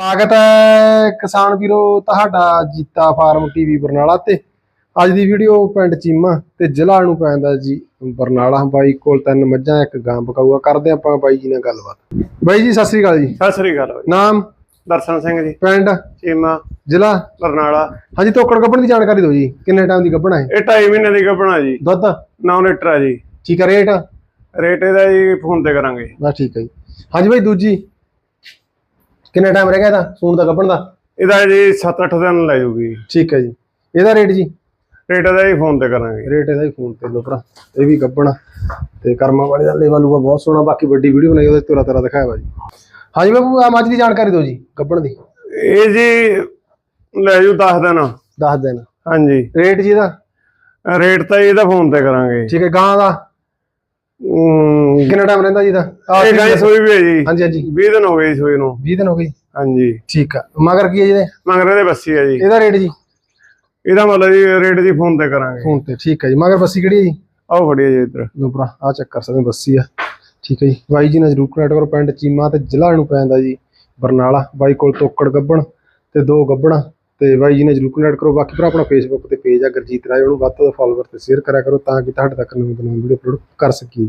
ਸਵਾਗਤ ਹੈ ਕਿਸਾਨ ਵੀਰੋ ਤੁਹਾਡਾ ਜੀਤਾ ਫਾਰਮ ਟੀਵੀ ਬਰਨਾਲਾ ਤੇ। ਅੱਜ ਦੀ ਵੀਡੀਓ ਪਿੰਡ ਚੀਮਾ ਤੇ ਜ਼ਿਲ੍ਹਾ ਨੂੰ ਪੈਂਦਾ ਜੀ ਬਰਨਾਲਾ। ਬਾਈ ਕੋਲ ਤਿੰਨ ਮੱਝਾਂ ਇੱਕ ਗਾਂ ਬਕਾਊਆ ਕਰਦੇ ਆਪਾਂ ਬਾਈ ਜੀ ਨਾਲ ਗੱਲਬਾਤ। ਬਾਈ ਜੀ ਸਤਿ ਸ੍ਰੀ ਅਕਾਲ ਜੀ। ਸਤਿ ਸ੍ਰੀ ਅਕਾਲ ਬਾਈ। ਨਾਮ? ਦਰਸ਼ਨ ਸਿੰਘ ਜੀ। ਪਿੰਡ? ਚੀਮਾ। ਜ਼ਿਲ੍ਹਾ? ਬਰਨਾਲਾ। ਹਾਂਜੀ ਤੋਕੜ ਗੱਭਣ ਦੀ ਜਾਣਕਾਰੀ ਦਿਓ ਜੀ। ਕਿੰਨੇ ਟਾਈਮ ਦੀ ਗੱਭਣ ਹੈ ਇਹ 2.5 ਮਹੀਨੇ ਦੀ ਗੱਭਣਾ ਜੀ। ਦੁੱਧ? 9 ਲੀਟਰ ਆ ਜੀ। ਠੀਕ ਹੈ ਰੇਟ? ਰੇਟ ਇਹਦਾ ਜੀ ਫੋਨ ਤੇ ਕਰਾਂਗੇ। ਬਸ ਠੀਕ ਹੈ ਜੀ। ਹਾਂਜੀ ਬਾਈ ਦੂਜੀ। ਕਿੰਨਾ ਟਾਈਮ ਰਹਿ ਗਿਆ ਇਹਦਾ? ਸੂਣ ਦਾ ਗੱਭਣ ਦਾ? ਇਹਦਾ ਜੀ 7-8 ਦਿਨ ਲੈ ਜੂਗੀ। ਠੀਕ ਹੈ ਜੀ। ਇਹਦਾ ਰੇਟ ਜੀ? ਰੇਟ ਇਹਦਾ ਜੀ ਫੋਨ ਤੇ ਕਰਾਂਗੇ। ਰੇਟ ਇਹਦਾ ਹੀ ਫੋਨ ਤੇ ਲੋ ਭਰਾ। ਇਹ ਵੀ ਗੱਬਣਾ ਤੇ ਕਰਮਾਂ ਵਾਲੇ ਦਾ ਲੇਵਾ ਲੂਆ ਬਹੁਤ ਸੋਹਣਾ। ਬਾਕੀ ਵੱਡੀ ਵੀਡੀਓ ਬਣਾਈ ਉਹਦੇ ਤੁਰਾ ਤਰਾ ਦਿਖਾਇਆ ਵਾ ਜੀ। ਹਾਂਜੀ ਬਾਬੂ ਆ ਮੱਝ ਦੀ ਜਾਣਕਾਰੀ ਦਿਓ ਜੀ ਗੱਬਣ ਦੀ। ਇਹ ਜੀ ਲੈ ਜੂ 10 ਦਿਨ। ਦੱਸ ਦੇਣ ਹਾਂਜੀ। ਰੇਟ ਜੀ ਇਹਦਾ? ਰੇਟ ਤਾਂ ਇਹਦਾ ਫੋਨ ਤੇ ਕਰਾਂਗੇ। ਠੀਕ ਹੈ ਗਾਂ ਦਾ? ਕਿੰਨਾ ਟਾਈਮ ਰਹਿੰਦਾ ਜੀ ਦਾ? ਇਹ ਗਾਈ ਸੋਈ ਵੀ ਹੈ ਜੀ। ਹਾਂਜੀ ਹਾਂਜੀ। 20 ਦਿਨ ਹੋ ਗਏ ਜੀ ਸੋਈ ਨੂੰ। 20 ਦਿਨ ਹੋ ਗਏ ਹਾਂਜੀ। ਠੀਕ ਆ। ਮਗਰ ਕੀ ਹੈ ਜੀ ਇਹਦੇ? ਮਗਰ ਇਹਦੇ ਬੱਸੀ ਹੈ ਜੀ। ਇਹਦਾ ਰੇਟ ਜੀ? ਇਹਦਾ ਮਤਲਬ ਜੀ ਰੇਟ ਜੀ ਫੋਨ ਤੇ ਕਰਾਂਗੇ। ਫੋਨ ਤੇ ਠੀਕ ਹੈ ਜੀ। ਮਗਰ ਬੱਸੀ ਕਿਹੜੀ ਹੈ ਜੀ? ਆਓ ਫੜੀ ਜੀ ਇੱਧਰ। ਲੋ ਭਰਾ ਆ ਚੈੱਕ ਕਰ ਸਕਦੇ ਹੋ ਬੱਸੀ ਆ। ਠੀਕ ਹੈ ਜੀ। ਬਾਈ ਜੀ ਨਾਲ ਜਰੂਰ ਕਨੈਕਟ ਕਰੋ ਪਿੰਡ ਚੀਮਾ ਤੇ ਜ਼ਿਲ੍ਹਾ ਨੂੰ ਪੈਂਦਾ ਜੀ। ਬਰਨਾਲਾ ਬਾਈ ਕੋਲ ਤੋਕੜ ਗੱਬਣ ਤੇ ਦੋ ਗੱਬਣਾ। ਤੇ ਬਾਈ ਜੀ ਨੇ ਜਰੂਰ ਕਨੈਕਟ ਕਰੋ। ਬਾਕੀ ਭਰਾ, ਆਪਣਾ ਫੇਸਬੁੱਕ ਤੇ ਪੇਜ ਆ, ਗੁਰਜੀਤ ਰਾਏ, ਉਹਨੂੰ ਵੱਧ ਤੋਂ ਵੱਧ ਫਾਲੋਵਰ ਤੇ ਸ਼ੇਅਰ ਕਰਿਆ ਕਰੋ ਤਾਂ ਕਿ ਤੁਹਾਡੇ ਤੱਕ ਨਵੀਂ ਤੋਂ ਵੀਡੀਓ ਅਪਲੋਡ ਕਰ ਸਕੀਏ।